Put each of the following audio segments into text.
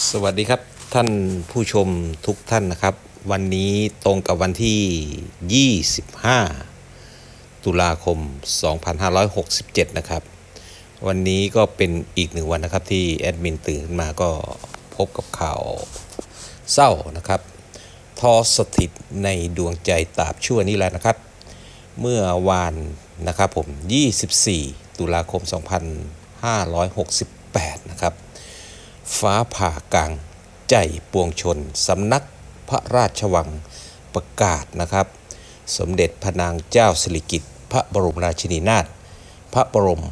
สวัสดีครับท่านผู้ชมทุกท่านนะครับ วันนี้ตรงกับวันที่ 25 ตุลาคม 2567 นะครับ วันนี้ก็เป็นอีกหนึ่งวันนะครับที่แอดมินตื่นขึ้นมาก็พบกับข่าวเศร้านะครับทอสถิตในดวงใจตาบชั่วนี้แหละนะครับ เมื่อวานนะครับผม 24 ตุลาคม 2568 นะครับ ฟ้าผ่ากลาง ใจปวงชน สำนักพระราชวังประกาศนะครับ สมเด็จพระนางเจ้าสิริกิติ์พระบรมราชินีนาถพระบรม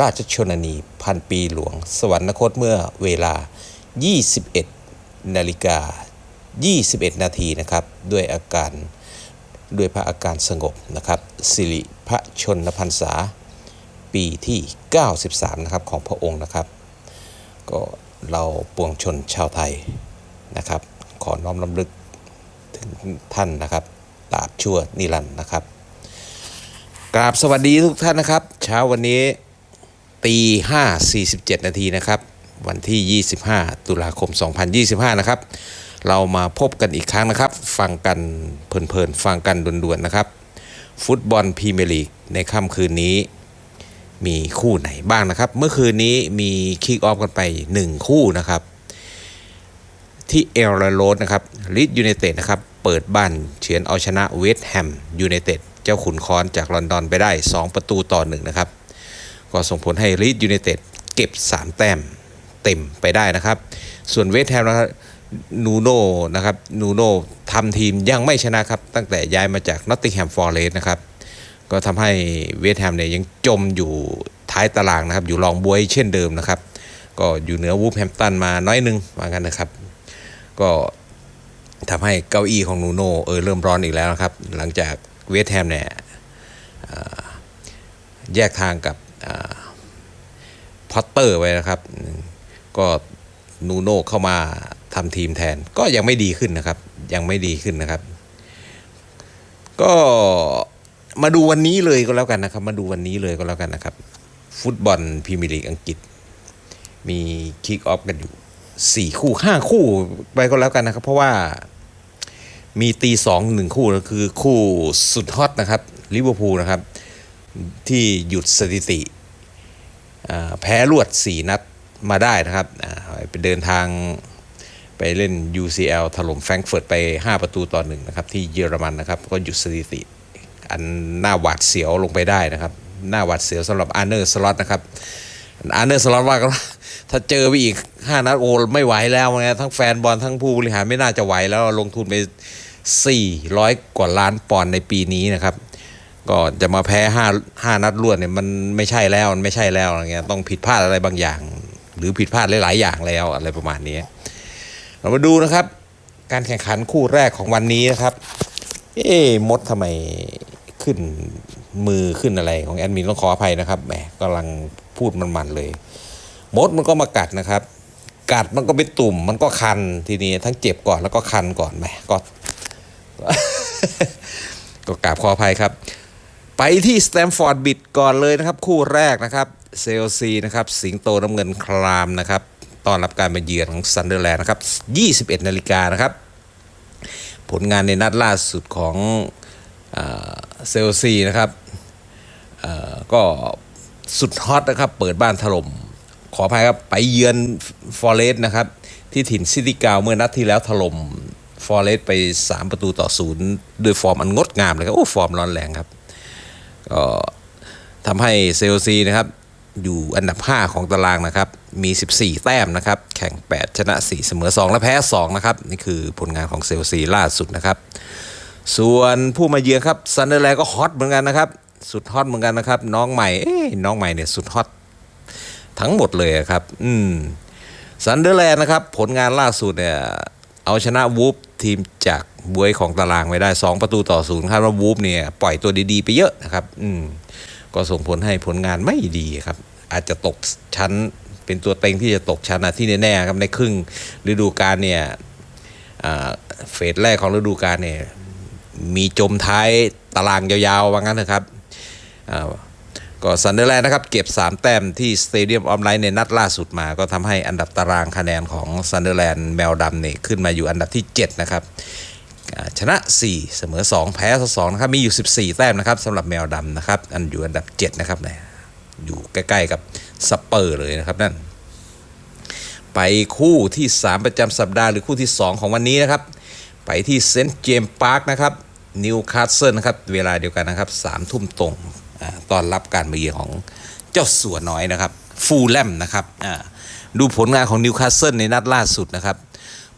ราชชนนีพันปีหลวง สวรรคตเมื่อเวลา 21 นาฬิกา 21 นาทีนะครับ ด้วยอาการด้วยพระอาการสงบนะครับสิริพระชนพรรษา ปีที่ 93 นะครับของพระองค์นะครับ ก็ เราปวงชนชาวไทยนะครับ ขอน้อมรำลึกถึงท่านนะครับตราบชั่วนิรันดร์นะครับกราบสวัสดีทุกท่านนะครับ เช้าวันนี้ตีห้าสี่สิบเจ็ดนาทีนะครับ วันที่ 25 ตุลาคม 2025 นะครับ เรามาพบกันอีกครั้งนะครับ ฟังกันเพลินๆ ฟังกันด่วนๆนะครับ ฟุตบอลพรีเมียร์ลีกในค่ำคืนนี้ มีคู่ไหนบ้างนะครับ เมื่อคืนนี้มีคิกออฟกันไป 1 คู่นะครับ ที่เอลโรดนะครับลิดยูไนเต็ดนะครับ เปิดบ้านเฉือนเอาชนะเวสต์แฮมยูไนเต็ดเจ้าขุนค้อนจากลอนดอนไปได้ 2 ประตูต่อหนึ่งนะครับ ก็ส่งผลให้ลิดยูไนเต็ดเก็บ 3 แต้มเต็มไปได้นะครับ ส่วนเวสต์แฮมนะครับนูโน่นะครับนูโน่ทำทีมยังไม่ชนะครับ ตั้งแต่ย้ายมาจากนอตติงแฮมฟอร์เรสต์นะครับ ก็ทำให้เวสต์แฮมเนี่ยยังจมอยู่ท้ายตารางนะครับ อยู่รองบวยเช่นเดิมนะครับ ก็อยู่เหนือวูฟแฮมป์ตันมาน้อยนึงว่างั้นนะครับ ก็ทำให้เก้าอี้ของนูโน่เออเริ่มร้อนอีกแล้วนะครับ หลังจากเวสต์แฮมเนี่ยแยกทางกับพอตเตอร์ไว้นะครับ ก็นูโน่เข้ามาทำทีมแทนก็ยังไม่ดีขึ้นนะครับ ยังไม่ดีขึ้นนะครับ ก็ มาดูวันนี้เลยก็แล้วกันนะครับ มาดูวันนี้เลยก็แล้วกันนะครับ ฟุตบอลพรีเมียร์ลีกอังกฤษ มีคิกออฟกันอยู่สี่คู่ห้าคู่ไปก็แล้วกันนะครับ เพราะว่ามีตีสองหนึ่งคู่ก็คือคู่สุดฮอตนะครับลิเวอร์พูลนะครับ ที่หยุดสถิติแพ้รวด 4 นัดมาได้นะครับไปเดินทางไปเล่น UCL ถล่มแฟรงก์เฟิร์ตไป 5 ประตูต่อหนึ่งนะครับ ที่เยอรมันนะครับ ก็หยุดสถิติ อันหน้าหวาดเสียวลงไปได้นะครับ หน้าหวาดเสียวสำหรับอาร์เนอร์สล็อตนะครับอาร์เนอร์สล็อตว่ากันว่าถ้าเจอไปอีก 5 นัดโอ้ไม่ไหวแล้วนะทั้งแฟนบอลทั้งผู้บริหารไม่น่าจะไหวแล้วลงทุนไป 400 กว่าล้านปอนด์ในปีนี้นะครับ ก็จะมาแพ้5 5นัดรวดเนี่ยมันไม่ใช่แล้วมันไม่ใช่แล้วอะไรเงี้ยต้องผิดพลาดอะไรบางอย่าง หรือผิดพลาดหลาย ๆ อย่างแล้วอะไรประมาณนี้ เรามาดูนะครับ การแข่งขันคู่แรกของวันนี้นะครับ เอ๊ะมดทำไม ขึ้นมือขึ้นอะไรของแอดมินต้องขออภัยนะครับแหมกำลังพูดมันๆเลย มดมันก็มากัดนะครับ กัดมันก็เป็นตุ่มมันก็คันทีนี้ทั้งเจ็บก่อนแล้วก็คันก่อนแหมก็ก็กราบขออภัยครับ ไปที่สแตมฟอร์ดบิดก่อนเลยนะครับ คู่แรกนะครับเซลซีนะครับสิงโตน้ำเงินครามนะครับต้อนรับการมาเยือนของซันเดอร์แลนด์นะครับ 21 นาฬิกานะครับ ผลงานในนัดล่าสุดของ เซลซีนะครับก็สุดฮอตนะครับ เปิดบ้านถล่ม ขออภัยครับไปเยือนฟอร์เรสต์นะครับ ที่ถิ่นซิตี้กาวเมื่อนัดที่แล้วถล่มฟอร์เรสต์ไป 3 ประตูต่อศูนย์ด้วยฟอร์มอันงดงามเลยครับ โอ้ ฟอร์มร้อนแรงครับ ก็ทำให้เซลซีนะครับ อยู่อันดับ 5 ของตารางนะครับ มี 14 แต้มนะครับ แข่ง 8 ชนะ 4 เสมอ 2 และแพ้ 2 นะครับ นี่คือผลงานของเซลซีล่าสุดนะครับ ส่วนผู้มาเยือนครับซันเดอร์แลนด์ก็ฮอตเหมือนกันนะครับ สุดฮอตเหมือนกันนะครับ น้องใหม่เอ้น้องใหม่เนี่ยสุดฮอตทั้งหมดเลยครับ อืมซันเดอร์แลนด์นะครับ ผลงานล่าสุดเนี่ยเอาชนะวูฟทีมจากบวยของตารางไว้ได้ 2 ประตูต่อศูนย์ครับว่าวูฟเนี่ยปล่อยตัวดีๆ ไปเยอะนะครับ อืมก็ส่งผลให้ผลงานไม่ดีครับ อาจจะตกชั้นเป็นตัวเต็งที่จะตกชั้นนะที่แน่ๆครับในครึ่งฤดูกาลเนี่ยเฟสแรกของฤดูกาลเนี่ย มีจมท้ายตารางยาวๆว่างั้นนะครับก็ซันเดอร์แลนด์นะครับ เก็บ 3 แต้มที่สเตเดียมออฟไลน์ในนัดล่าสุดมา ก็ทำให้อันดับตารางคะแนนของซันเดอร์แลนด์แมวดำเนี่ยขึ้นมาอยู่อันดับที่ 7 นะครับชนะ 4 เสมอ 2 แพ้2นะครับ มีอยู่ 14 แต้มนะครับสำหรับแมวดำนะครับ อันอยู่อันดับ 7 นะครับเนี่ยอยู่ใกล้ๆกับสเปอร์เลยนะครับนั่น ไปคู่ที่ 3 ประจำสัปดาห์หรือคู่ที่ 2 ของวันนี้นะครับ ไปที่เซนต์เจมส์พาร์คนะครับ นิวคาสเซิลนะครับ เวลาเดียวกันนะครับสามทุ่มตรงตอนรับการมาเยือนของเจ้าสัวน้อยนะครับ ฟูลแลมนะครับดูผลงานของนิวคาสเซิลในนัดล่าสุดนะครับ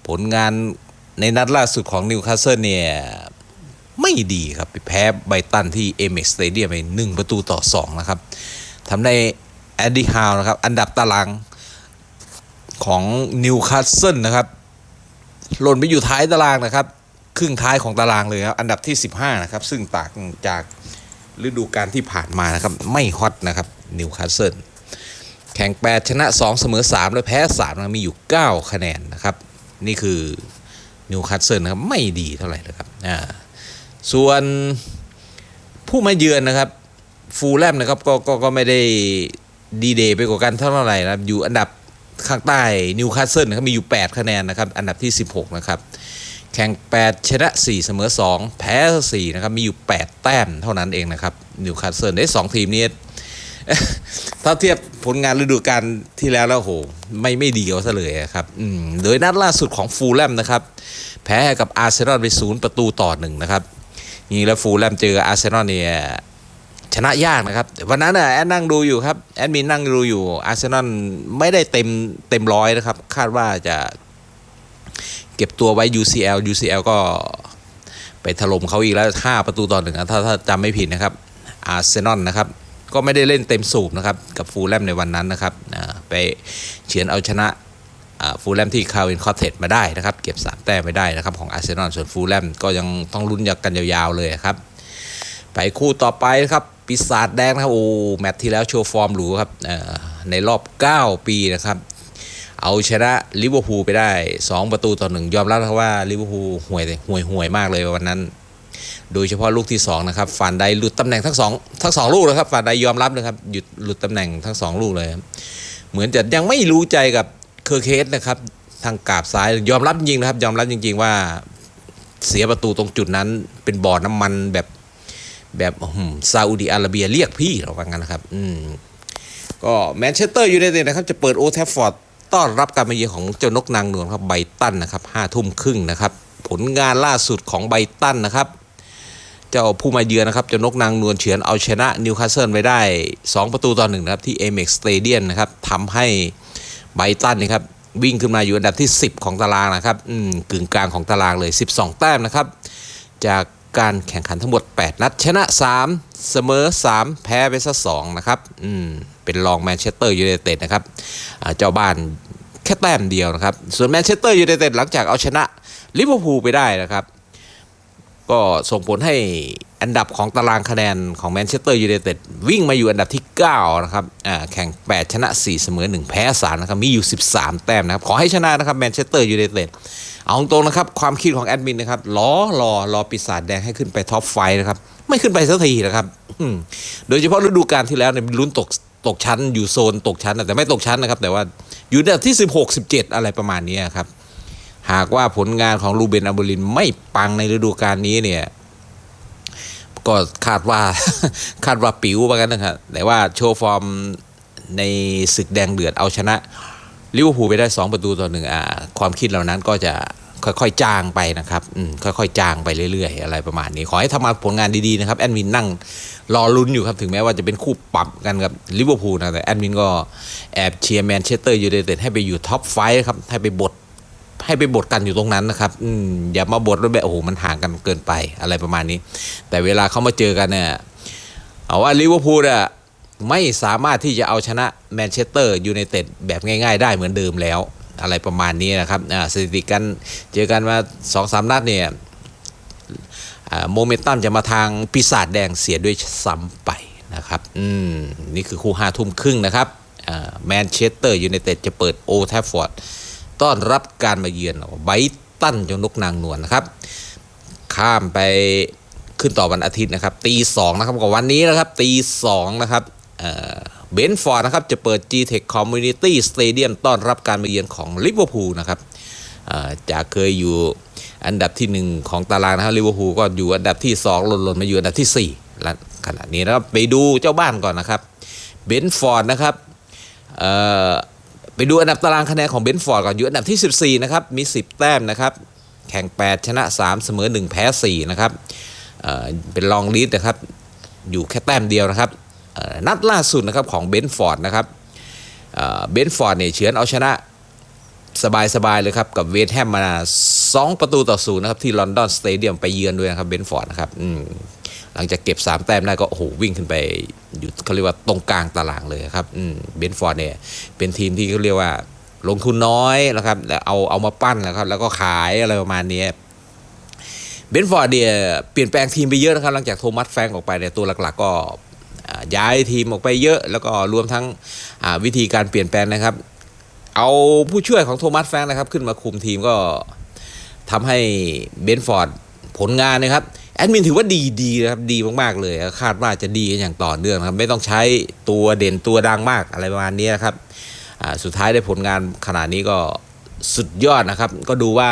ผลงานในนัดล่าสุดของนิวคาสเซิลเนี่ยไม่ดีครับไปแพ้ไบตันที่เอเม s สเตเดียมไปหนึ่งประตูต่อ2นะครับทำได้แอดดี้ฮาวนะครับ อันดับตารางของนิวคาสเซิลนะครับหล่นไปอยู่ท้ายตารางนะครับ ครึ่งท้ายของตารางเลยครับอันดับที่ 15 นะครับ ซึ่งต่างจากฤดูกาลที่ผ่านมานะครับ ไม่ฮอตนะครับนิวคาสเซิลแข่ง 8 ชนะ 2 เสมอ 3 และแพ้3นะมีอยู่ 9 คะแนนนะครับ นี่คือนิวคาสเซิลนะครับไม่ดีเท่าไหร่นะครับอ่าส่วนผู้มาเยือนนะครับ ฟูลแลมนะครับก็ก็ก็ไม่ได้ดีเดย์ไปกว่ากันเท่าไหร่นะครับอยู่อันดับข้างใต้นิวคาสเซิลนะครับมีอยู่ 8 คะแนนนะครับ อันดับที่ 16 นะครับ แข่ง 8 ชนะ 4 เสมอ 2 แพ้ 4 นะครับ มีอยู่ 8 แต้มเท่านั้นเองนะครับนิวคาสเซิลได้2ทีมนี้ถ้าเทียบผลงานฤดูกาลที่แล้วแล้วโห ไม่ไม่ดีเอาซะเลยครับโดยนัดล่าสุดของฟูลแลมนะครับ แพ้กับอาร์เซนอลไปศูนย์ประตูต่อหนึ่งนะครับนี่แล้วฟูลแลมเจออาร์เซนอลเนี่ยชนะยากนะครับ วันนั้นน่ะแอดนั่งดูอยู่ครับ แอดมินนั่งดูอยู่อาร์เซนอลไม่ได้เต็มเต็มร้อยนะครับ คาดว่าจะ เก็บตัวไว้ UCL UCL ก็ไปถล่มเขาอีกแล้ว 5 ประตูต่อหนึ่งนะถ้าถ้าจำไม่ผิดนะครับอาร์เซนอลนะครับ ก็ไม่ได้เล่นเต็มสูบนะครับ กับฟูลแลมในวันนั้นนะครับไปเฉือนเอาชนะฟูลแลมที่คาวินคอเทตมาได้นะครับ เก็บ 3 แต้มไปได้นะครับ ของอาร์เซนอลส่วนฟูลแลมก็ยังต้องลุ้นยกันยาวๆเลยครับ ไปคู่ต่อไปนะครับปีศาจแดงนะครับโอ้แมตช์ที่แล้วโชว์ฟอร์มหรูครับในรอบ 9 ปีนะครับ เอาชนะลิเวอร์พูลไปได้ 2 ประตูต่อหนึ่งยอมรับนะครับว่าลิเวอร์พูลห่วยห่วยห่วยมากเลยวันนั้น โดยเฉพาะลูกที่2นะครับฟานไดหลุดตำแหน่งทั้งสองทั้งสองลูกเลยครับฟานไดยอมรับนะครับหยุดหลุดตำแหน่งทั้งสองลูกเลยเหมือนจะยังไม่รู้ใจกับเคอร์เคสนะครับทางกาบซ้ายยอมรับจริงๆนะครับ ยอมรับจริง ๆ ว่าเสียประตูตรงจุดนั้น เป็นบ่อน้ำมันแบบแบบซาอุดีอาระเบียเรียกพี่เราว่างั้นนะครับ อืมก็แมนเชสเตอร์ยูไนเต็ดนะครับ จะเปิดโอแทฟฟอร์ด ต้อนรับการมาเยือนของเจ้านกนางนวลครับไบตันนะครับห้าทุ่มครึ่งนะครับ ผลงานล่าสุดของไบตันนะครับ เจ้าผู้มาเยือนนะครับเจ้านกนางนวลเฉือนเอาชนะนิวคาสเซิลไปได้ 2 ประตูต่อหนึ่งนะครับที่เอเม็กสเตเดียนนะครับทำให้ไบตันนะครับวิ่งขึ้นมาอยู่อันดับที่ 10 ของตารางนะครับกึ่งกลางของตารางเลย 12 แต้มนะครับ จากการแข่งขันทั้งหมด 8 นัด ชนะ 3 เสมอ 3 แพ้ไปซะ2นะครับ อืม เป็นรองแมนเชสเตอร์ยูไนเต็ดนะครับเจ้าบ้านแค่แต้มเดียวนะครับ ส่วนแมนเชสเตอร์ยูไนเต็ดหลังจากเอาชนะลิเวอร์พูลไปได้นะครับ ก็ส่งผลให้อันดับของตารางคะแนนของแมนเชสเตอร์ยูไนเต็ดวิ่งมาอยู่อันดับที่ 9 นะครับแข่ง 8 ชนะ 4 เสมอ 1 แพ้ 3 นะครับ มีอยู่ 13 แต้มนะครับ ขอให้ชนะนะครับแมนเชสเตอร์ยูไนเต็ดเอาตรงนะครับ ความคิดของแอดมินนะครับรอรอรอปีศาจแดงให้ขึ้นไปท็อปไฟนะครับ ไม่ขึ้นไปสักทีนะครับโดยเฉพาะฤดูกาลที่แล้วเนี่ยลุ้นตก ตกชั้นอยู่โซนตกชั้นนะแต่ไม่ตกชั้นนะครับ แต่ว่าอยู่อันดับที่ 16 17 อะไรประมาณนี้ครับ หากว่าผลงานของลูเบนอัมบูลินไม่ปังในฤดูกาลนี้เนี่ยก็คาดว่าคาดว่าปิ๋วไปกันนะครับแต่ว่าโชว์ฟอร์มในศึกแดงเดือดเอาชนะลิเวอร์พูลไปได้ 2 ประตูต่อหนึ่งอ่าความคิดเหล่านั้นก็จะค่อยๆ จางไปนะครับ อืม ค่อยๆ จางไปเรื่อยๆ อะไรประมาณนี้ ขอให้ทำมาผลงานดีๆ นะครับ แอดมินนั่ง รอลุ้นอยู่ครับ ถึงแม้ว่าจะเป็นคู่ปรับกันกับลิเวอร์พูลนะแต่แอดมินก็แอบเชียร์แมนเชสเตอร์ยูไนเต็ดให้ไปอยู่ท็อปไฟว์ครับ ให้ไปบดให้ไปบทกันอยู่ตรงนั้นนะครับอืมอย่ามาบทแล้วแบบโอ้โหมันห่างกันเกินไปอะไรประมาณนี้ แต่เวลาเขามาเจอกันเนี่ยเอาว่าลิเวอร์พูลอะไม่สามารถที่จะเอาชนะแมนเชสเตอร์ยูไนเต็ดแบบง่าย ๆ ได้เหมือนเดิมแล้ว อะไรประมาณนี้นะครับสถิติกันเจอกันมาสองสามนัดเนี่ย โมเมนตัมจะมาทางปีศาจแดงเสียด้วยซ้ำไปนะครับอืมนี่คือคู่ห้าทุ่มครึ่งนะครับแมนเชสเตอร์ยูไนเต็ดจะเปิดโอแทฟฟอร์ดต้อนรับการมาเยือนไบรตันจานกนางนวลนะครับ ข้ามไปขึ้นต่อวันอาทิตย์นะครับตีสองนะครับกับวันนี้นะครับตีสองนะครับเบนฟอร์ดนะครับจะเปิด G-Tech Community Stadium ต้อนรับการมาเยือนของลิเวอร์พูลนะครับจากเคยอยู่ อันดับที่ 1 ของตารางนะครับลิเวอร์พูลก็อยู่อันดับที่ 2 หล่นๆมาอยู่อันดับที่4และขณะนี้นะครับไปดูเจ้าบ้านก่อนนะครับเบนฟอร์ดนะครับไปดูอันดับตารางคะแนนของเบนฟอร์ดก่อนอยู่อันดับที่ 14 นะครับ มี 10 แต้มนะครับ แข่ง 8 ชนะ 3 เสมอ 1 แพ้ 4 นะครับเเป็นรองลีดนะครับ อยู่แค่แต้มเดียวนะครับนัดล่าสุดนะครับของเบนฟอร์ดนะครับเบนฟอร์ดเนี่ยเฉือนเอาชนะ สบายๆเลยครับ กับเวสต์แฮมมา2ประตูต่อศูนย์นะครับ ที่ลอนดอนสเตเดียมไปเยือนด้วยนะครับเบนฟอร์ดนะครับหลังจากเก็บ 3 แต้มได้ก็โอ้โหวิ่งขึ้นไปอยู่เขาเรียกว่าตรงกลางตารางเลยครับเบนฟอร์ดเนี่ยเป็นทีมที่เขาเรียกว่าลงทุนน้อยนะครับแล้วเอาเอามาปั้นนะครับ แล้วก็ขายอะไรประมาณนี้เบนฟอร์ดเนี่ยเปลี่ยนแปลงทีมไปเยอะนะครับ หลังจากโทมัสแฟงออกไปเนี่ยตัวหลักๆก็ย้ายทีมออกไปเยอะ แล้วก็รวมทั้งวิธีการเปลี่ยนแปลงนะครับ เอาผู้ช่วยของโทมัสแฟงนะครับ ขึ้นมาคุมทีมก็ทำให้เบนฟอร์ดผลงานนะครับแอดมินถือว่าดีดีนะครับดีมากๆเลยคาดว่าจะดีกันอย่างต่อเนื่องนะครับ ไม่ต้องใช้ตัวเด่นตัวดังมากอะไรประมาณนี้นะครับสุดท้ายได้ผลงานขนาดนี้ก็สุดยอดนะครับ ก็ดูว่า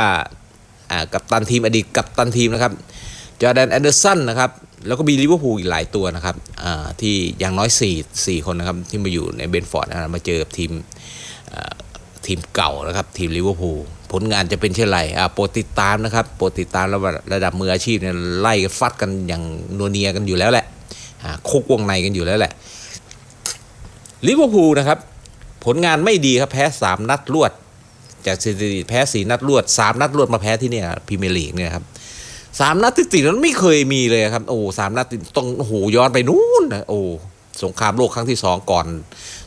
กับตันทีมอดีตกับตันทีมนะครับจอแดนแอนเดอร์สันนะครับแล้วก็มีลิเวอร์พูลอีกหลายตัวนะครับที่อย่างน้อย 4 4 คนนะครับที่มาอยู่ในเบนฟอร์ดนะมาเจอกับทีม ทีมเก่านะครับ ทีมลิเวอร์พูลผลงานจะเป็นเช่นไรอ่าโปรติดตามนะครับ โปรติดตามระดับระดับมืออาชีพเนี่ยไล่กันฟัดกันอย่างนัวเนียกันอยู่แล้วแหละอ่าคุกวงในกันอยู่แล้วแหละลิเวอร์พูลนะครับ ผลงานไม่ดีครับแพ้ 3 นัดรวด จากสถิติแพ้สี่นัดรวดสามนัดรวดมาแพ้ที่เนี่ยพรีเมียร์ลีกเนี่ยครับสามนัดติดติดนั้นไม่เคยมีเลยครับ โอ้สามนัดติดต้องโอ้โหย้อนไปนู้นนะโอ้สงครามโลกครั้งที่สองก่อน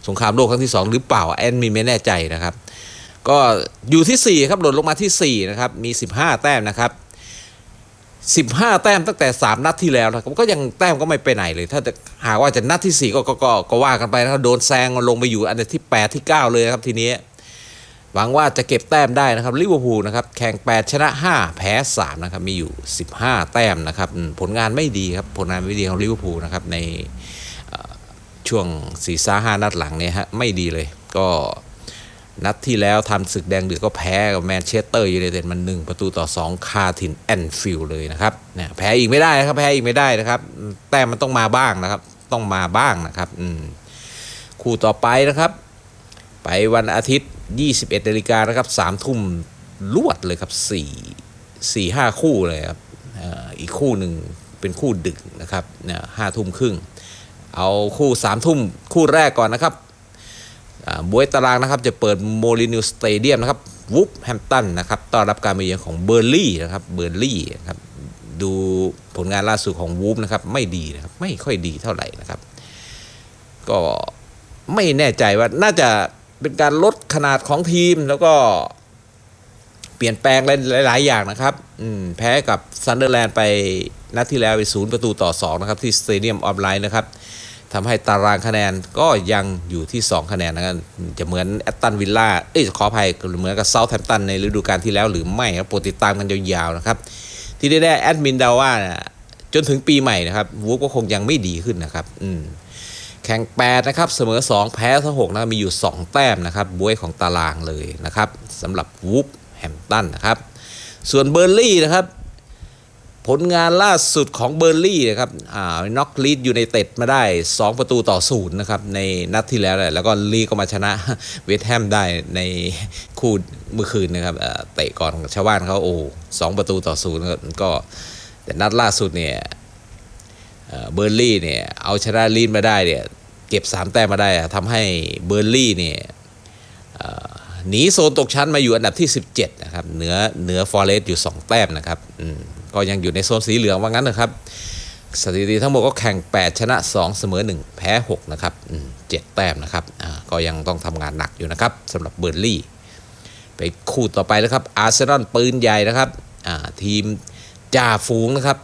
สงครามโลกครั้งที่สองหรือเปล่าแอนมีไม่แน่ใจนะครับ ก็อยู่ที่สี่ครับหล่นลงมาที่สี่นะครับ มีสิบห้าแต้มนะครับสิบห้าแต้มตั้งแต่สามนัดที่แล้วนะครับก็ยังแต้มก็ไม่ไปไหนเลย ถ้าจะหากว่าจะนัดที่สี่ก็ก็ก็ก็ว่ากันไปนะครับโดนแซงลงไปอยู่อันดับที่แปดที่เก้าเลยนะครับทีนี้หวังว่าจะเก็บแต้มได้นะครับลิเวอร์พูลนะครับแข่ง 8 ชนะ 5 แพ้ 3 นะครับ มีอยู่ 15 แต้มนะครับ ผลงานไม่ดีครับ ผลงานไม่ดีของลิเวอร์พูลนะครับในช่วง4ีซ่าห้านัดหลังเนี่ยฮะไม่ดีเลยก็ นัดที่แล้วทำศึกแดงเดือดก็แพ้กับแมนเชสเตอร์ยูไนเต็ดมัน1ประตูต่อ 2 คาทินแอนฟิลด์เลยนะครับเนี่ยแพ้อีกไม่ได้นะครับ แพ้อีกไม่ได้นะครับ แต้มมันต้องมาบ้างนะครับ ต้องมาบ้างนะครับอืมคู่ต่อไปนะครับ ไปวันอาทิตย์ 21นาฬิกานะครับ3ทุ่มลวดเลยครับ4 4 5 คู่เลยครับอ่ออีกคู่หนึ่งเป็นคู่ดึกนะครับเนี่ยห้าทุ่มครึ่ง เอาคู่3ทุ่มคู่แรกก่อนนะครับ บวยตารางนะครับจะเปิดโมลินิวสเตเดียมนะครับวูฟแฮมตันนะครับต้อนรับการมาเยือนของเบอร์ลี่นะครับเบอร์ลี่นะครับดูผลงานล่าสุดของวูฟนะครับไม่ดีนะครับไม่ค่อยดีเท่าไหร่นะครับ ก็ไม่แน่ใจว่าน่าจะเป็นการลดขนาดของทีมแล้วก็เปลี่ยนแปลงหลาย ๆ อย่างนะครับแพ้กับซันเดอร์แลนด์ไปนัดที่แล้วไปศูนย์ประตูต่อ 2 นะครับ ที่สเตเดียมออฟไลน์นะครับ ทำให้ตารางคะแนนก็ยังอยู่ที่ 2 คะแนนนะครับจะเหมือนแอตตันวิลล่าเอ้ยขออภัยเหมือนกับเซาท์แฮมป์ตันในฤดูกาลที่แล้วหรือไม่ครับโปรดติดตามกันยาวๆนะครับ ที่ได้ได้แอดมินเดาว่านะจนถึงปีใหม่นะครับวูฟก็คงยังไม่ดีขึ้นนะครับอืมแข่ง 8 นะครับ เสมอ 2 แพ้ทั้ง6นะครับมีอยู่ 2 แต้มนะครับบวยของตารางเลยนะครับสำหรับวูฟแฮมตันนะครับ ส่วนเบอร์ลี่นะครับ ผลงานล่าสุดของเบอร์ลี่นะครับอ่าน็อกลีดอยู่ในเต็ดมาได้ 2 ประตูต่อศูนย์นะครับในนัดที่แล้วแหละแล้วก็ลีก็มาชนะเวสต์แฮมได้ในคู่เมื่อคืนนะครับเตะก่อนชาวบ้านเขาโอ้สองประตูต่อศูนย์ก็แต่นัดล่าสุดเนี่ยเบอร์ลี่เนี่ยเอาชนะลีดมาได้เนี่ยเก็บ 3 แต้มมาได้ทำให้เบอร์ลี่เนี่ยหนีโซนตกชั้นมาอยู่อันดับที่ 17 นะครับเหนือเหนือฟอร์เรสต์อยู่ 2 แต้มนะครับ ก็ยังอยู่ในโซนสีเหลืองว่างั้นนะครับ สถิติทั้งหมดก็แข่ง 8 ชนะ 2 เสมอ 1 แพ้ 6 นะครับเจ็ดแต้มนะครับก็ยังต้องทำงานหนักอยู่นะครับสำหรับเบอร์ลี่ ไปคู่ต่อไปนะครับอาร์เซนอลปืนใหญ่นะครับทีมจ่าฝูงนะครับ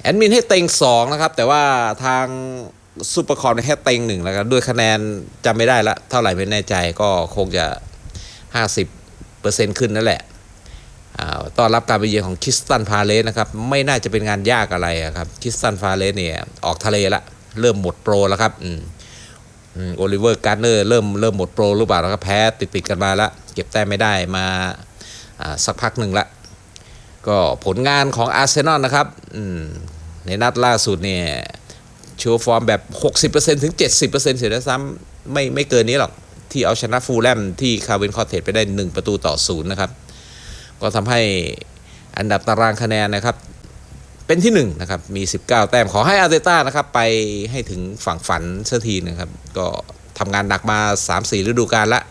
แอดมินให้เต็งสองนะครับแต่ว่าทางซูเปอร์คอร์ให้เต็งหนึ่งแล้วกันด้วยคะแนนจำไม่ได้ละเท่าไหร่ไม่แน่ใจก็คงจะ 50%ขึ้นนั่นแหละ ต้อนรับการไปเยือนของคิสตันพาเลสนะครับไม่น่าจะเป็นงานยากอะไรครับคิสตันพาเลสเนี่ยออกทะเลละเริ่มหมดโปรแล้วครับอืมโอลิเวอร์การ์เนอร์เริ่มเริ่มหมดโปรหรือเปล่าแล้วก็แพ้ติดติดกันมาละเก็บแต้มไม่ได้มาสักพักหนึ่งละก็ผลงานของอาร์เซนอลนะครับในนัดล่าสุดเนี่ยโชว์ฟอร์มแบบ 60%ถึง 70%เสียด้วยซ้ำไม่ไม่เกินนี้หรอก ที่เอาชนะฟูลแลมที่คาร์เวนคอร์เทสไปได้ 1 ประตูต่อศูนย์นะครับ ก็ทำให้อันดับตารางคะแนนนะครับ เป็นที่1นนะครับมี 19 แต้มขอให้อาร์เตต้านะครับไปให้ถึงฝั่งฝันสักทีนะครับ ก็ทำงานหนักมา 3-4 ฤดูกาลละ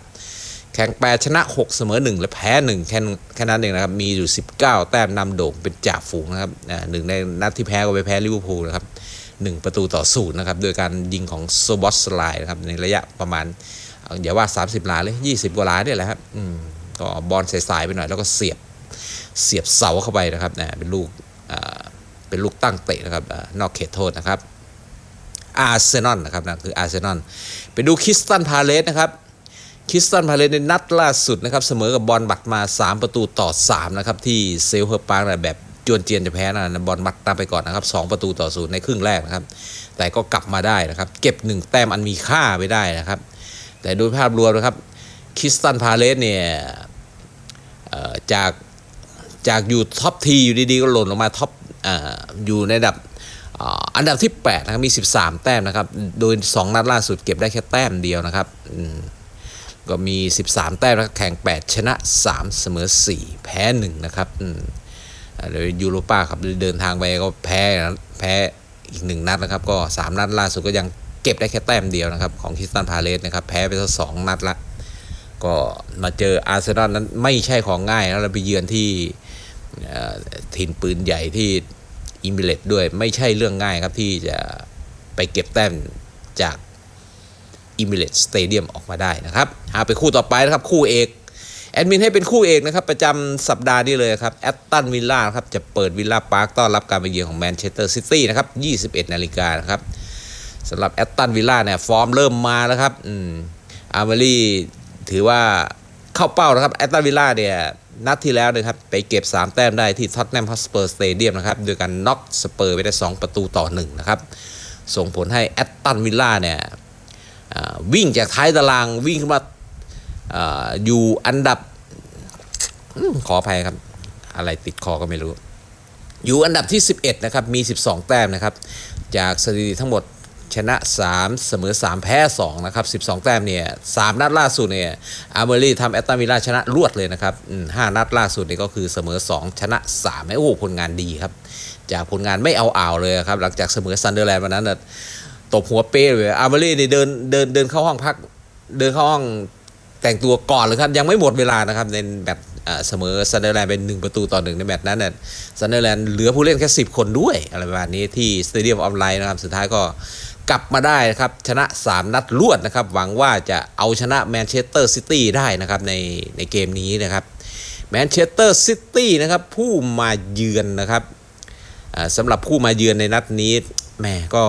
แข่ง8ชนะ 6 เสมอ 1 และแพ้ 1 แค่แค่นั้นเองนะครับ มีอยู่ 19 แต้มนำโด่งเป็นจ่าฝูงนะครับอ่าหนึ่งในนัดที่แพ้ก็ไปแพ้ลิเวอร์พูลนะครับ 1 ประตูต่อศูนย์นะครับ โดยการยิงของโซบอสไลน์นะครับ ในระยะประมาณเอย่าว่า 30หลานเลย 20 กว่าหลาเนี่ยแหละครับอืม ก็บอลสายๆไปหน่อยแล้วก็เสียบเสียบเสาเข้าไปนะครับนะเป็นลูกเป็นลูกตั้งเตะนะครับนอกเขตโทษนะครับอาร์เซนอลนะครับนะคืออาร์เซนอลไปดูคริสตันพาเลสนะครับคริสตันพาเลสในนัดล่าสุดนะครับเสมอกับบอลบัตมา 3 ประตูต่อ 3 นะครับ ที่เซลเฮอร์ปาร์กแบบจวนเจียนจะแพ้นะบอลบัตตามไปก่อนนะครับ 2 ประตูต่อศูนย์ในครึ่งแรกนะครับ แต่ก็กลับมาได้นะครับ เก็บ 1 แต้มอันมีค่าไปได้นะครับ แต่โดยภาพรวมนะครับคริสตันพาเลสเนี่ย จากจากอยู่ท็อปทีอยู่ดีๆ ก็หล่นลงมาท็อปออยู่ในอันดับอันดับที่ 8 นะครับ มี 13 แต้มนะครับ โดย 2 นัดล่าสุดเก็บได้แค่แต้มเดียวนะครับก็มี 13 แต้มนะครับแข่ง 8 ชนะ 3 เสมอ 4 แพ้ 1 นะครับอืมอ่าโดยยูโรป้าครับเดินทางไปก็แพ้แพ้อีก 1 นัดนะครับ ก็ 3 นัดล่าสุดก็ยังเก็บได้แค่แต้มเดียวนะครับ ของคริสตันพาเลสนะครับ แพ้ไปสองนัดละ ก็มาเจออาร์เซนอลนั้นไม่ใช่ของง่ายแล้วเราไปเยือนที่ถิ่นปืนใหญ่ที่อิมิเลตด้วยไม่ใช่เรื่องง่ายครับที่จะไปเก็บแต้มจากอิมิเลตสเตเดียมออกมาได้นะครับหาไปคู่ต่อไปนะครับคู่เอกแอดมินให้เป็นคู่เอกนะครับประจำสัปดาห์นี้เลยครับแอตตันวิลล่าครับจะเปิดวิลล่าพาร์คต้อนรับการไปเยือนของแมนเชสเตอร์ซิตี้นะครับ 21 นาฬิกานะครับสำหรับแอตตันวิลล่าเนี่ยฟอร์มเริ่มมาแล้วครับอืมอาร์เมรี่ ถือว่าเข้าเป้านะครับแอตตันวิลล่าเนี่ยนัดที่แล้วนะครับไปเก็บ 3 แต้มได้ที่ท็อตแนมฮอสเปอร์สเตเดียมนะครับโดยการน็อกสเปอร์ไปได้ 2 ประตูต่อ 1 นะครับ ส่งผลให้แอตตันวิลล่าเนี่ยวิ่งจากท้ายตารางวิ่งขึ้นมาออยู่อันดับอขออภัยครับ อะไรติดคอก็ไม่รู้ อยู่อันดับที่ 11 นะครับ มี 12 แต้มนะครับ จากสถิติทั้งหมด ชนะ 3 เสมอ 3 แพ้ 2 นะครับ 12 แต้มเนี่ย3นัดล่าสุดเนี่ยอาร์เมอรี่ทำแอตตันวิล่าชนะรวดเลยนะครับห้านัดล่าสุดนี่ก็คือเสมอ 2 ชนะ3โอ้โหผลงานดีครับ จากผลงานไม่เอาอ่าวเลยครับ หลังจากเสมอซันเดอร์แลนด์วันนั้นน่ะตบหัวเป้เลยอาร์เมอรี่นี่เดินเดินเดินเข้าห้องพักเดินเข้าห้องแต่งตัวก่อนเลยครับ ยังไม่หมดเวลานะครับในแบบเสมอซันเดอร์แลนด์เป็น 1 ประตูต่อหนึ่งในแมตช์นั้นน่ะซันเดอร์แลนด์เหลือผู้เล่นแค่ 10 คนด้วยอะไรประมาณนี้ที่สเตเดียมออฟไลน์นะครับสุดท้ายก็ กลับมาได้นะครับ ชนะ 3 นัดรวดนะครับ หวังว่าจะเอาชนะแมนเชสเตอร์ซิตี้ได้นะครับในในเกมนี้นะครับแมนเชสเตอร์ซิตี้นะครับผู้มาเยือนนะครับสำหรับผู้มาเยือนในนัดนี้แหม่ก็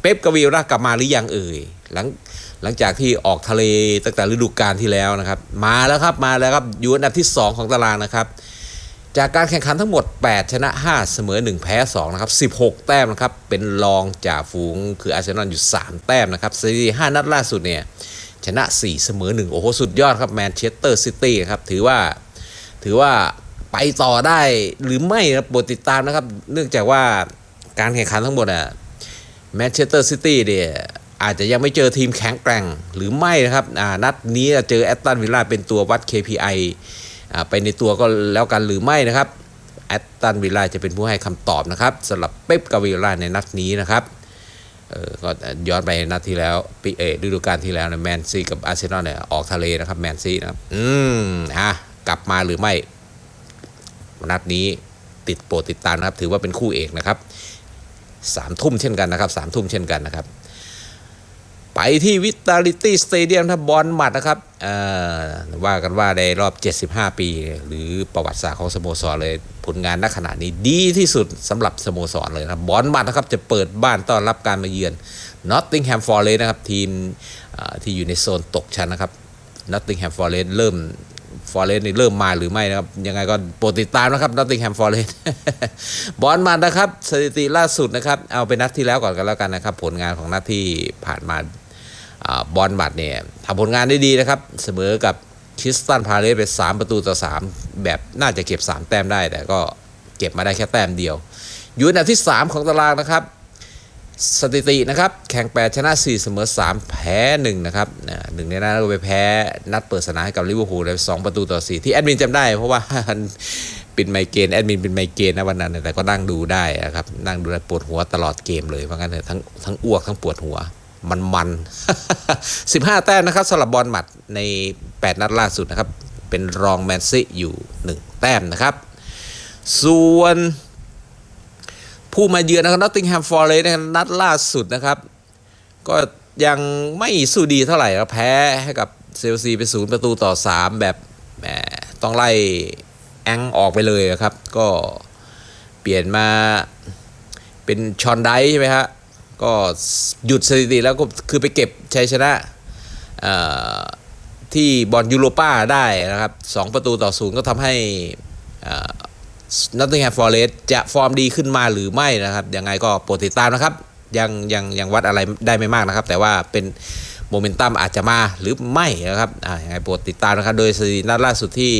เป๊ปกวิลล่ากลับมาหรือยังเอ่ยหลังหลังจากที่ออกทะเลตั้งแต่ฤดูกาลที่แล้วนะครับ มาแล้วครับมาแล้วครับอยู่อันดับที่ 2 ของตารางนะครับ จากการแข่งขันทั้งหมด 8 ชนะ 5 เสมอ 1 แพ้ 2 นะครับ 16 แต้มนะครับ เป็นรองจ่าฝูงคืออาร์เซนอลอยู่ 3 แต้มนะครับสถิติ5นัดล่าสุดเนี่ย ชนะ 4 เสมอ 1 โอ้โห สุดยอดครับแมนเชสเตอร์ซิตี้ครับ ถือว่าถือว่าไปต่อได้หรือไม่นะโปรดติดตามนะครับ เนื่องจากว่าการแข่งขันทั้งหมดอะแมนเชสเตอร์ซิตี้เนี่ยอาจจะยังไม่เจอทีมแข็งแกร่งหรือไม่นะครับอ่านัดนี้จะเจอแอตตันวิลล่าเป็นตัววัด KPI ไปในตัวก็แล้วกันหรือไม่นะครับแอตตันวิลล่าจะเป็นผู้ให้คำตอบนะครับสำหรับเป๊ปกาวิลล่าในนัดนี้นะครับก็ย้อนไปนัดที่แล้วปีเอฤดูกาลที่แล้วเนี่ยแมนซีกับอาร์เซนอลเนี่ยออกทะเลนะครับแมนซีนะครับอืมอะกลับมาหรือไม่ นัดนี้ติดโปรดติดตามนะครับ ถือว่าเป็นคู่เอกนะครับสามทุ่มเช่นกันนะครับสามทุ่มเช่นกันนะครับ ไปที่วิตาลิตี้สเตเดียมถ้าบอลหมัดนะครับว่ากันว่าในรอบ 75 ปี หรือประวัติศาสตร์ของสโมสรเลย ผลงานณขณะนี้ดีที่สุดสำหรับสโมสรเลยนะครับบอลหมัดนะครับจะเปิดบ้านต้อนรับการมาเยือนนอตติงแฮมฟอร์เรสนะครับ ทีมที่อยู่ในโซนตกชั้นนะครับนอตติงแฮมฟอร์เรสเริ่มฟอร์เรสนี่เริ่มมาหรือไม่นะครับ ยังไงก็โปรดติดตามนะครับนอตติงแฮมฟอร์เรสบอลมัดนะครับ สถิติล่าสุดนะครับ เอาเป็นนัดที่แล้วก่อนกันแล้วกันนะครับ ผลงานของนัดที่ผ่านมา บอลบัตเนี่ยทำผลงานได้ดีนะครับ เสมอกับคริสตันพาเลสไป 3 ประตูต่อ 3 แบบน่าจะเก็บ 3 แต้มได้ แต่ก็เก็บมาได้แค่แต้มเดียว อยู่อันดับที่ 3 ของตารางนะครับ สถิตินะครับ แข่ง 8 ชนะ 4 เสมอ 3 แพ้ 1 นะครับหนึ่งในนั้นก็ไปแพ้ นัดเปิดสนามกับลิเวอร์พูลเลย2ประตูต่อ 4 ที่แอดมินจำได้ เพราะว่าเป็นไมเกนแอดมินเป็นไมเกนนะวันนั้น แต่ก็นั่งดูได้นะครับนั่งดูได้ปวดหัวตลอดเกมเลยเพราะงั้นเถอะทั้งทั้งอ้วกทั้งปวดหัว มันมัน15แต้มนะครับสำหรับบอลหมัดใน 8 นัดล่าสุดนะครับ เป็นรองแมนซีอยู่ 1 แต้มนะครับ ส่วนผู้มาเยือนนะครับนอตติงแฮมฟอร์เรสต์นัดล่าสุดนะครับ ก็ยังไม่สู้ดีเท่าไหร่ครับแพ้ให้กับเซลซีไปศูนย์ประตูต่อ 3 แบบแหมต้องไล่แองออกไปเลยครับ ก็เปลี่ยนมาเป็นชอนไดใช่ไหมฮะ ก็หยุดสถิติแล้วก็คือไปเก็บชัยชนะที่บอลยูโรป้าได้นะครับ 2 ประตูต่อศูนย์ก็ทำให้นอตติงแฮมฟอร์เรสจะฟอร์มดีขึ้นมาหรือไม่นะครับ ยังไงก็โปรดติดตามนะครับ ยังยังยังวัดอะไรได้ไม่มากนะครับ แต่ว่าเป็นโมเมนตัมอาจจะมาหรือไม่นะครับอ่ายังไงโปรดติดตามนะครับ โดยสถิตินัดล่าสุดที่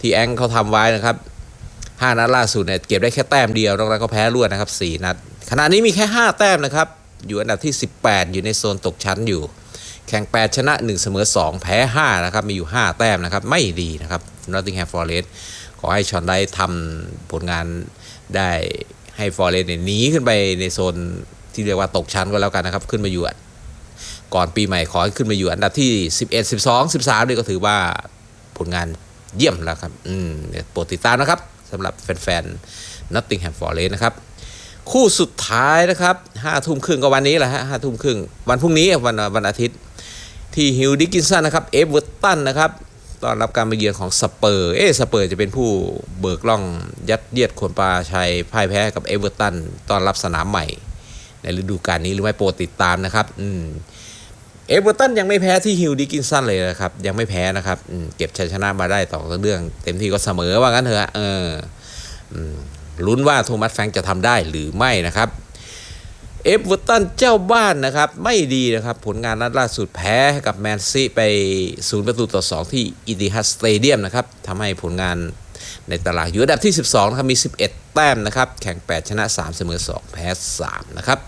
ที่แองเขาทำไว้นะครับห้านัดล่าสุดเนี่ยเก็บได้แค่แต้มเดียวนอกนั้นก็แพ้รวดนะครับสี่นัด ขณะนี้มีแค่ 5 แต้มนะครับ อยู่อันดับที่ 18 อยู่ในโซนตกชั้นอยู่ แข่ง 8 ชนะ 1 เสมอ 2 แพ้ 5 นะครับ มีอยู่ 5 แต้มนะครับ ไม่ดีนะครับ Nottingham Forest ขอให้ชอนได้ทำผลงานได้ให้ฟอร์เรสเนี่ยหนีขึ้นไปในโซนที่เรียกว่าตกชั้นก็แล้วกันนะครับ ขึ้นมาอยู่ก่อนปีใหม่ขอให้ขึ้นมาอยู่อันดับที่ 11 12 13นี่ก็ถือว่าผลงานเยี่ยมแล้วครับ อืมโปรดติดตามนะครับสำหรับแฟนๆ Nottingham Forest นะครับ คู่สุดท้ายนะครับห้าทุ่มครึ่งก็วันนี้แหละฮะห้าทุ่มครึ่งวันพรุ่งนี้วันวันอาทิตย์ ที่ฮิวดิกินสันนะครับเอเวอร์ตันนะครับตอนรับการมาเยือนของสเปอร์เอสเปอร์จะเป็นผู้เบิกล่องยัดเยียดขวนปลาชัยพ่ายแพ้กับเอเวอร์ตันตอนรับสนามใหม่ ในฤดูกาลนี้หรือไม่โปรดติดตามนะครับอืมเอเวอร์ตันยังไม่แพ้ที่ฮิวดิกินสันเลยนะครับ ยังไม่แพ้นะครับเก็บชัยชนะมาได้ต่อเรื่อง เต็มที่ก็เสมอว่างั้นเถอะเออ ลุ้นว่าโทมัสแฟงจะทำได้หรือไม่นะครับเอฟเวอร์ตันเจ้าบ้านนะครับไม่ดีนะครับ ผลงานนัดล่าสุดแพ้ให้กับแมนซีไป 0 ประตูต่อ 2 ที่อิติฮัดสเตเดียมนะครับทำให้ผลงานในตารางอยู่อันดับที่ 12นะครับมี 11 แต้มนะครับ แข่ง 8 ชนะ 3 เสมอ 2 แพ้ 3 นะครับ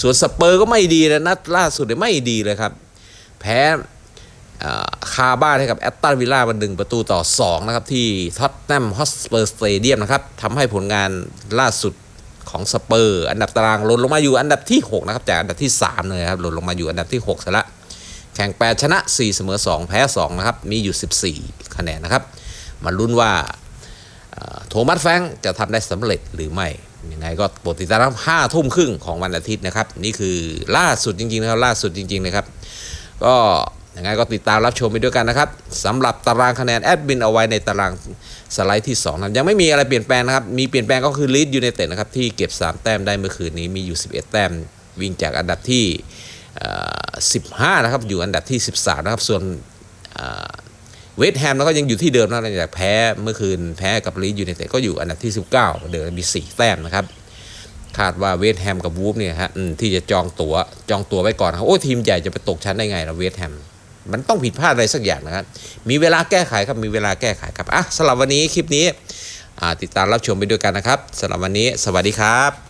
ส่วนสเปอร์ก็ไม่ดีนะนัดล่าสุดไม่ดีเลยครับ แพ้ คาบ้านให้กับแอตตันวิลล่ามาหนึ่งประตูต่อ 2 นะครับ ที่ท็อตแนมฮอสเปอร์สเตเดียมนะครับทำให้ผลงานล่าสุดของสเปอร์ อันดับตารางหล่นลงมาอยู่อันดับที่ 6 นะครับ จากอันดับที่ 3 เลยครับหล่นลงมาอยู่อันดับที่ 6ซะละแข่ง 8 ชนะ 4 เสมอ 2 แพ้ 2 นะครับ มีอยู่ 14 คะแนนนะครับ มาลุ้นว่าโทมัสแฟงจะทำได้สำเร็จหรือไม่ยังไงก็โปรดติดตามห้าทุ่มครึ่งของวันอาทิตย์นะครับ นี่คือล่าสุดจริงๆนะครับล่าสุดจริง ๆ นะครับ ก็ ยังไงก็ติดตามรับชมไปด้วยกันนะครับสำหรับตารางคะแนนแอดมินเอาไว้ในตารางสไลด์ที่2นะยังไม่มีอะไรเปลี่ยนแปลงนะครับมีเปลี่ยนแปลงก็คือลีดยูไนเต็ดนะครับที่เก็บ 3 แต้มได้เมื่อคืนนี้มีอยู่ 11 แต้ม วิ่งจากอันดับที่ 15 นะครับอยู่อันดับที่ 13 นะครับ ส่วนเวสต์แฮมแล้วก็ยังอยู่ที่เดิมนะหลังจากแพ้เมื่อคืนแพ้กับลีดยูไนเต็ดก็อยู่อันดับที่ 19 เดิมมี 4 แต้มนะครับคาดว่าเวสต์แฮมกับวูฟเนี่ยฮะที่จะจองตัว๋วจองตั๋วไว้ก่อนครับโอ้ทีมใหญ่จะไปตกชั้นได้ไงนะเวสต์แฮม มันต้องผิดพลาดอะไรสักอย่างนะครับมีเวลาแก้ไขครับมีเวลาแก้ไขครับอะสำหรับวันนี้คลิปนี้ติดตามรับชมไปด้วยกันนะครับสำหรับวันนี้ สวัสดีครับ